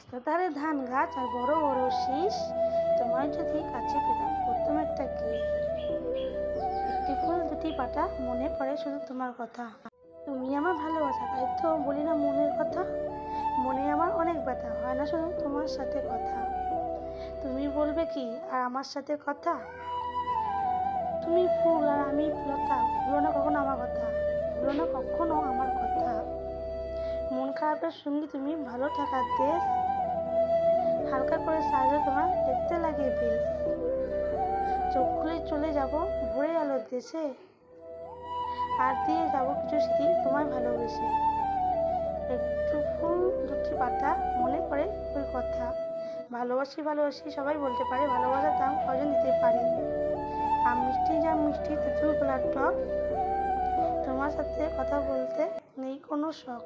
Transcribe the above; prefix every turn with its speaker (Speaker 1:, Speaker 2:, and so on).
Speaker 1: রাস্তার ধারে ধান গাছ আর বড় বড় শীষ, তোমায় যদি কাছে পেতাম, করতাম একটা কি? একটি ফুল, দুটি পাতা, মনে পড়ে শুধু তোমার কথা। তুমি আমার ভালোবাসা, তাই তো বলি না মনের কথা। মনে আমার অনেক ব্যথা, হয় না শুধু তোমার সাথে কথা। তুমি বলবে কি, আর আমার সাথে কথা? তুমি ফুল আর আমি লতা ভুলো না কখনো আমার কথা। ভুলো না কখনো আমার কথা। মন খারাপের সঙ্গে তুমি ভালো থাকার দেশ। হালকা করে সাজে তোমার, দেখতে লাগে বেশ চোখ খুলে চলে যাব ভরে আলোর দেশে। আর দিয়ে যাব কিছু স্মৃতি তোমায় ভালোবেসে। একটু ফুল দুটি পাতা মনে পড়ে ওই কথা। ভালোবাসি ভালোবাসি সবাই বলতে পারে ভালোবাসার দাম কজন দিতে পারে? আর মিষ্টি যা মিষ্টি, তেঁতুল গোলার টক। তোমার সাথে কথা বলতে নেই কোনো শখ।